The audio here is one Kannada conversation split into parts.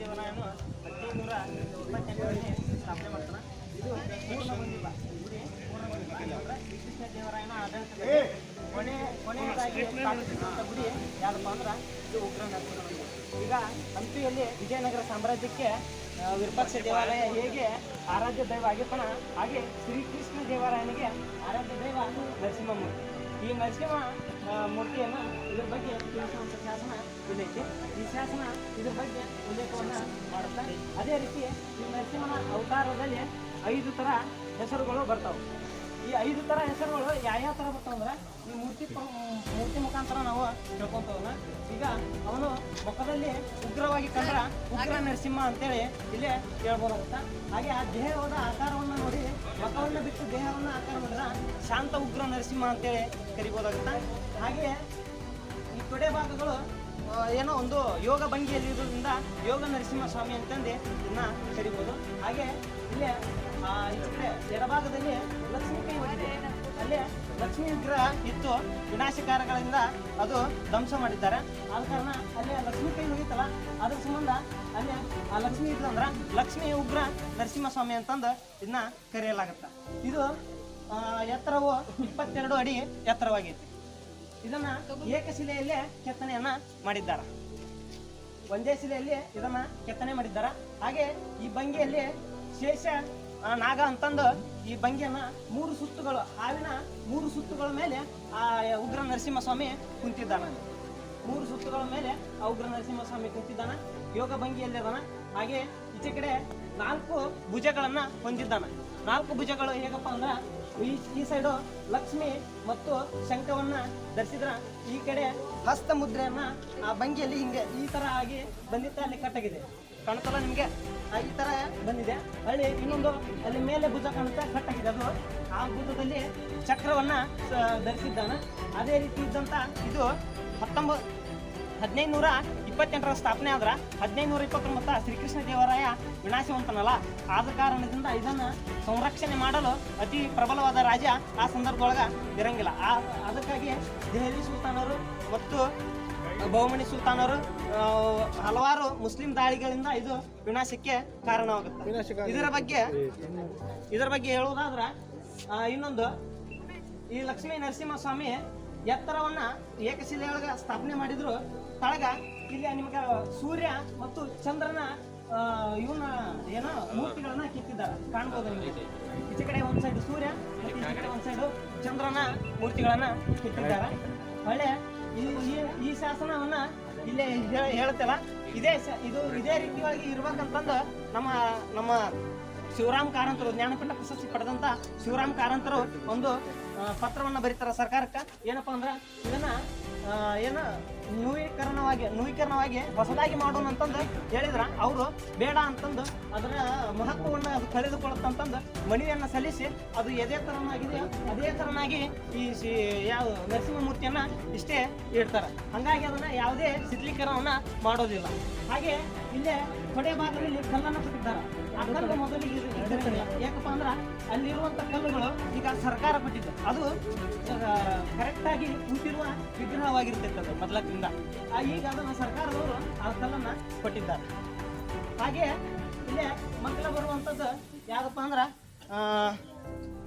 ದೇವರಾಯನು ಹದಿನೈದುನೂರ ಇಪ್ಪತ್ತೆಂಟರಲ್ಲಿ ಸ್ಥಾಪನೆ ಮಾಡ್ತಾನೆ ಇದು ಪೂರ್ಣ ಬಂದಿಲ್ಲ ಗುಡಿ ಪೂರ್ಣ ಅಂದ್ರೆ ಶ್ರೀಕೃಷ್ಣ ದೇವರಾಯನ ಆಡಳಿತದಲ್ಲಿ ಕೊನೆ ಕೊನೆಯದಾಗಿ ಸ್ಥಾಪಿಸಿದಂಥ ಗುಡಿ ಯಾವ್ದಪ್ಪ ಅಂದ್ರೆ ಇದು ಉಗ್ರನಾಥ ನರಸಿಂಹ ಈಗ ಹಂಪಿಯಲ್ಲಿ ವಿಜಯನಗರ ಸಾಮ್ರಾಜ್ಯಕ್ಕೆ ವಿರುಪಾಕ್ಷ ದೇವಾಲಯ ಹೇಗೆ ಆರಾಧ್ಯ ದೈವ ಆಗಿರ್ತಾನ ಹಾಗೆ ಶ್ರೀಕೃಷ್ಣ ದೇವರಾಯನಿಗೆ ಆರಾಧ್ಯ ದೈವ ನರಸಿಂಹಮೂರ್ತಿ ಈ ನರಸಿಂಹ ಮೂರ್ತಿಯನ್ನು ಇದ್ರ ಬಗ್ಗೆ ತಿಳಿಸುವಂಥ ಈ ಶಾಸನ ಇದ್ರ ಬಗ್ಗೆ ಉಲ್ಲೇಖವನ್ನು ಅದೇ ರೀತಿ ಈ ನರಸಿಂಹನ ಅವತಾರದಲ್ಲಿ ಐದು ಥರ ಹೆಸರುಗಳು ಬರ್ತಾವೆ. ಈ ಐದು ಥರ ಹೆಸರುಗಳು ಯಾವ್ಯಾವ ಥರ ಬರ್ತಾವಂದ್ರೆ ಈ ಮೂರ್ತಿ ಮೂರ್ತಿ ಮುಖಾಂತರ ನಾವು ತಿಳ್ಕೊಂತವನ್ನ ಈಗ ಅವನು ಮುಖದಲ್ಲಿ ಉಗ್ರವಾಗಿ ಕಂಡ್ರ ಉಗ್ರ ನರಸಿಂಹ ಅಂತೇಳಿ ಇಲ್ಲೇ ಹೇಳ್ಬೋದಾಗುತ್ತ ಹಾಗೆ ಆ ದೇಹದ ಆಕಾರವನ್ನು ನೋಡಿ ಮುಖವನ್ನು ಬಿಟ್ಟು ದೇಹವನ್ನು ಆಕಾರ ಮಾಡಿದ್ರೆ ಶಾಂತ ಉಗ್ರ ನರಸಿಂಹ ಅಂತೇಳಿ ಕರಿಬೋದಾಗುತ್ತೆ ಹಾಗೆ ಈ ತೊಡೆ ಭಾಗಗಳು ಏನೋ ಒಂದು ಯೋಗ ಭಂಗಿಯಲ್ಲಿ ಇರೋದ್ರಿಂದ ಯೋಗ ನರಸಿಂಹ ಸ್ವಾಮಿ ಅಂತಂದು ಇದನ್ನ ಕರಿಬೋದು. ಹಾಗೆ ಇಲ್ಲೇ ಕಡೆ ಎಡಭಾಗದಲ್ಲಿ ಲಕ್ಷ್ಮೀ ಕೈ ಹೊಡಿದೆ ಅಲ್ಲಿ ಲಕ್ಷ್ಮೀ ವಿಗ್ರಹ ಇತ್ತು. ವಿನಾಶಕಾರಗಳಿಂದ ಅದು ಧ್ವಂಸ ಮಾಡಿದ್ದಾರೆ. ಆದ ಕಾರಣ ಅಲ್ಲೇ ಲಕ್ಷ್ಮೀ ಕೈ ಹೋಗಿತ್ತಲ್ಲ ಅದ್ರ ಸಂಬಂಧ ಅಲ್ಲೇ ಆ ಲಕ್ಷ್ಮೀ ಇದ್ಲು ಅಂದ್ರೆ ಲಕ್ಷ್ಮೀ ಉಗ್ರ ನರಸಿಂಹ ಸ್ವಾಮಿ ಅಂತಂದು ಇದನ್ನ ಕರೆಯಲಾಗತ್ತ. ಇದು ಎತ್ತರವು ಇಪ್ಪತ್ತೆರಡು ಅಡಿ ಎತ್ತರವಾಗೈತಿ. ಇದನ್ನ ಏಕಶಿಲೆಯಲ್ಲೇ ಕೆತ್ತನೆಯನ್ನ ಮಾಡಿದ್ದಾರೆ. ಒಂದೇ ಶಿಲೆಯಲ್ಲಿ ಇದನ್ನ ಕೆತ್ತನೆ ಮಾಡಿದ್ದಾರೆ. ಹಾಗೆ ಈ ಭಂಗಿಯಲ್ಲಿ ಶೇಷ ನಾಗ ಅಂತಂದು ಈ ಬಂಗಿಯನ್ನ ಮೂರು ಸುತ್ತುಗಳು, ಹಾವಿನ ಮೂರು ಸುತ್ತುಗಳ ಮೇಲೆ ಆ, ಉಗ್ರ ನರಸಿಂಹಸ್ವಾಮಿ ಕುಂತಿದ್ದಾನೆ. ಮೂರು ಸುತ್ತುಗಳ ಮೇಲೆ ಆ ಉಗ್ರ ನರಸಿಂಹಸ್ವಾಮಿ ಕುಂತಿದ್ದಾನ. ಯೋಗ ಭಂಗಿಯಲ್ಲಿ ಅದಾನ ಹಾಗೆ ಈಚೆ ಕಡೆ ನಾಲ್ಕು ಭುಜಗಳನ್ನ ಹೊಂದಿದ್ದಾನೆ. ನಾಲ್ಕು ಭುಜಗಳು ಹೇಗಪ್ಪ ಅಂದ್ರೆ ಈ ಈ ಸೈಡು ಲಕ್ಷ್ಮಿ ಮತ್ತು ಶಂಕವನ್ನ ಧರಿಸಿದ್ರ ಈ ಕಡೆ ಹಸ್ತ ಮುದ್ರೆಯನ್ನ ಆ ಬಂಗಿಯಲ್ಲಿ ಹಿಂಗೆ ಈ ತರ ಆಗಿ ಬಂದಿತ್ತ, ಅಲ್ಲಿ ಕಟ್ಟಾಗಿದೆ. ಕಾಣ್ತಲ್ಲ ನಿಮ್ಗೆ? ಈ ತರ ಬಂದಿದೆ. ಅಲ್ಲಿ ಇನ್ನೊಂದು ಅಲ್ಲಿ ಮೇಲೆ ಭುಜ ಕಾಣುತ್ತೆ, ಕಟ್ಟಾಗಿದೆ ಅದು. ಆ ಭುಜದಲ್ಲಿ ಚಕ್ರವನ್ನ ಧರಿಸಿದ್ದಾನೆ. ಅದೇ ರೀತಿ ಇದ್ದಂತ ಇದು ಹತ್ತೊಂಬತ್ತು ಹದಿನೈದು ನೂರ ಇಪ್ಪತ್ತೆಂಟರ ಸ್ಥಾಪನೆ ಆದ್ರೆ ಹದಿನೈದು ನೂರ ಇಪ್ಪತ್ತೊಂಬತ್ತ ಶ್ರೀಕೃಷ್ಣ ದೇವರಾಯ ವಿನಾಶವಂತನಲ್ಲ. ಆದ ಕಾರಣದಿಂದ ಇದನ್ನು ಸಂರಕ್ಷಣೆ ಮಾಡಲು ಅತಿ ಪ್ರಬಲವಾದ ರಾಜ ಆ ಸಂದರ್ಭದೊಳಗೆ ಇರಂಗಿಲ್ಲ. ಆ ಅದಕ್ಕಾಗಿ ದೆಹಲಿ ಸುಲ್ತಾನರು ಮತ್ತು ಬಹುಮಣಿ ಸುಲ್ತಾನರು ಹಲವಾರು ಮುಸ್ಲಿಂ ದಾಳಿಗಳಿಂದ ಇದು ವಿನಾಶಕ್ಕೆ ಕಾರಣವಾಗುತ್ತೆ. ಇದರ ಬಗ್ಗೆ ಇದರ ಬಗ್ಗೆ ಹೇಳುವುದಾದ್ರೆ ಇನ್ನೊಂದು ಈ ಲಕ್ಷ್ಮೀ ನರಸಿಂಹ ಸ್ವಾಮಿ ಎತ್ತರವನ್ನ ಏಕಶಿಲೆಯೊಳಗೆ ಸ್ಥಾಪನೆ ಮಾಡಿದ್ರು ತಳಗ ಇಲ್ಲಿ ನಿಮಗೆ ಸೂರ್ಯ ಮತ್ತು ಚಂದ್ರನ ಇವನ ಏನೋ ಮೂರ್ತಿಗಳನ್ನ ಕೆತ್ತಿದ್ದಾರೆ. ಕಾಣ್ಬೋದು ನಿಮಗೆ? ಈಚೆ ಕಡೆ ಒಂದ್ ಸೈಡ್ ಸೂರ್ಯ ಮತ್ತು ಈಚೆ ಕಡೆ ಒಂದ್ ಸೈಡ್ ಚಂದ್ರನ ಮೂರ್ತಿಗಳನ್ನ ಕೆತ್ತಿದ್ದಾರೆ. ಒಳ್ಳೆ ಈ ಈ- ಈ ಶಾಸನವನ್ನ ಇಲ್ಲೇ ಹೇ- ಹೇಳುತ್ತಲ್ಲ ಇದೇ ಇದು ಇದೇ ರೀತಿಯಾಗಿ ಇರ್ಬೇಕಂತಂದು ನಮ್ಮ ನಮ್ಮ ಶಿವರಾಮ್ ಕಾರಂತರು ಜ್ಞಾನಪೀಠ ಪ್ರಶಸ್ತಿ ಪಡೆದಂತ ಶಿವರಾಮ್ ಕಾರಂತರು ಒಂದು ಪತ್ರವನ್ನ ಬರೀತಾರ ಸರ್ಕಾರಕ್ಕೆ. ಏನಪ್ಪಾ ಅಂದ್ರೆ ಇದನ್ನ ಏನ, ನವೀಕರಣವಾಗಿ ನವೀಕರಣವಾಗಿ ಹೊಸದಾಗಿ ಮಾಡೋಣ ಅಂತಂದು ಹೇಳಿದ್ರ. ಅವರು ಬೇಡ ಅಂತಂದು ಅದರ ಮಹತ್ವವನ್ನು ಅದು ಕಳೆದುಕೊಳ್ಳುತ್ತಂತಂದು ಮನವಿಯನ್ನು ಸಲ್ಲಿಸಿ ಅದು ಎದೇ ಥರನಾಗಿದೆಯೋ ಅದೇ ಥರನಾಗಿ ಈ ಶಿ- ಯಾವ ನರಸಿಂಹಮೂರ್ತಿಯನ್ನು ಇಷ್ಟೇ ಇಡ್ತಾರೆ. ಹಾಗಾಗಿ ಅದನ್ನು ಯಾವುದೇ ಶಿಥಿಲೀಕರಣವನ್ನ ಮಾಡೋದಿಲ್ಲ. ಹಾಗೆ ಇಲ್ಲೇ ಕೊಡೆ ಭಾಗದಲ್ಲಿ ಕಲ್ಲನ್ನು ಅಲ್ಲಿರುವಂತ ಕಲ್ಲುಗಳು ಈಗ ಸರ್ಕಾರ ಕೊಟ್ಟಿದ್ದು. ಅದು ಕರೆಕ್ಟ್ ಆಗಿ ಕೂತಿರುವ ವಿಗ್ರಹವಾಗಿರ್ತೈತೆ ಅದು ಮೊದಲಕ್ಕಿಂದ ಈಗ ಅದನ್ನು ಸರ್ಕಾರದವರು ಆ ಕಲ್ಲನ್ನ ಕೊಟ್ಟಿದ್ದಾರೆ. ಹಾಗೆ ಇಲ್ಲೇ ಮಗ್ಲ ಬರುವಂಥದ್ದು ಯಾವುದಪ್ಪ ಅಂದ್ರೆ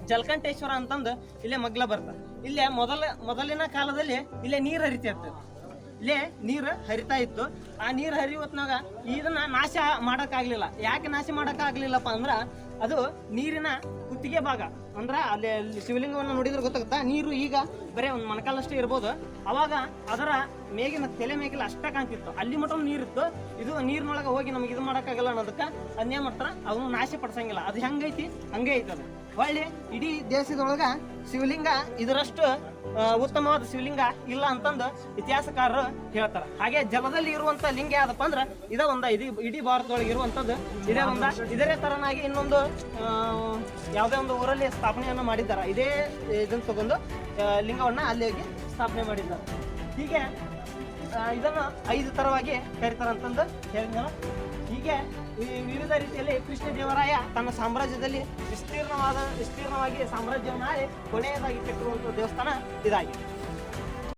ಜಲಕಂಠೇಶ್ವರ ಅಂತಂದು ಇಲ್ಲೇ ಮಗ್ಲ ಬರ್ತಾರೆ ಇಲ್ಲೇ ಮೊದಲ, ಮೊದಲಿನ ಕಾಲದಲ್ಲಿ ಇಲ್ಲೇ ನೀರು ಹರಿತಾ ಇರ್ತದೆ ಇಲ್ಲೇ ನೀರು ಹರಿತಾ ಇತ್ತು. ಆ ನೀರು ಹರಿಯುವತ್ನಾಗ ಇದನ್ನ ನಾಶ ಮಾಡೋಕ್ಕಾಗಲಿಲ್ಲ. ಯಾಕೆ ನಾಶ ಮಾಡೋಕ್ಕಾಗ್ಲಿಲ್ಲಪ್ಪ ಅಂದ್ರ ಅದು ನೀರಿನ ಕುತ್ತಿಗೆ ಭಾಗ. ಅಂದ್ರೆ ಅಲ್ಲಿ ಶಿವಲಿಂಗವನ್ನು ನೋಡಿದ್ರೆ ಗೊತ್ತಾಗುತ್ತಾ? ನೀರು ಈಗ ಬರೀ ಒಂದು ಮೊಣಕಾಲಷ್ಟೇ ಇರ್ಬೋದು. ಅವಾಗ ಅದರ ಮೇಗಿನ ತಲೆ ಮೇಗಿಲ ಅಷ್ಟ ಕಾಣ್ತಿತ್ತು. ಅಲ್ಲಿ ಮಟ್ಟ ನೀರಿತ್ತು. ಇದು ನೀರಿನೊಳಗೆ ಹೋಗಿ ನಮ್ಗೆ ಇದು ಮಾಡೋಕ್ಕಾಗಲ್ಲ ಅನ್ನೋದಕ್ಕೆ ಅದನ್ನೇ ಮಾಡ್ತಾರೆ? ಅವನು ನಾಶ ಪಡಿಸಂಗಿಲ್ಲ. ಅದು ಹೆಂಗೈತಿ? ಹಂಗೆ ಐತೆ ಅದು ಹೊಳ್ಳಿ ಇಡೀ ದೇಶದೊಳಗ ಶಿವಲಿಂಗ ಇದರಷ್ಟು ಉತ್ತಮವಾದ ಶಿವಲಿಂಗ ಇಲ್ಲ ಅಂತಂದು ಇತಿಹಾಸಕಾರರು ಹೇಳ್ತಾರೆ. ಹಾಗೆ ಜಲದಲ್ಲಿ ಇರುವಂತ ಲಿಂಗ ಯಾವ್ದಪ್ಪ ಅಂದ್ರೆ ಇದೇ ಒಂದ, ಇಡೀ ಭಾರತದೊಳಗೆ ಇರುವಂತದ್ದು. ಇದೇ ಒಂದ. ಇದರೇ ತರನಾಗಿ ಇನ್ನೊಂದು ಯಾವುದೇ ಒಂದು ಊರಲ್ಲಿ ಸ್ಥಾಪನೆಯನ್ನು ಮಾಡಿದ್ದಾರೆ. ಇದೇ ಇದನ್ನು ತಗೊಂಡು ಲಿಂಗವನ್ನು ಅಲ್ಲಿ ಹೋಗಿ ಸ್ಥಾಪನೆ ಮಾಡಿದ್ದಾರೆ. ಹೀಗೆ ಇದನ್ನು ಐದು ಥರವಾಗಿ ಕರೀತಾರಂತಂದು ಹೇಳಿದ್ನಲ್ಲ ಹೀಗೆ ವಿವಿಧ ರೀತಿಯಲ್ಲಿ ಕೃಷ್ಣ ದೇವರಾಯ ತನ್ನ ಸಾಮ್ರಾಜ್ಯದಲ್ಲಿ ವಿಸ್ತೀರ್ಣವಾದ, ವಿಸ್ತೀರ್ಣವಾಗಿ ಸಾಮ್ರಾಜ್ಯವನ್ನು ಕೊನೆಯದಾಗಿ ಕಟ್ಟಿರುವಂಥ ದೇವಸ್ಥಾನ ಇದಾಗಿದೆ.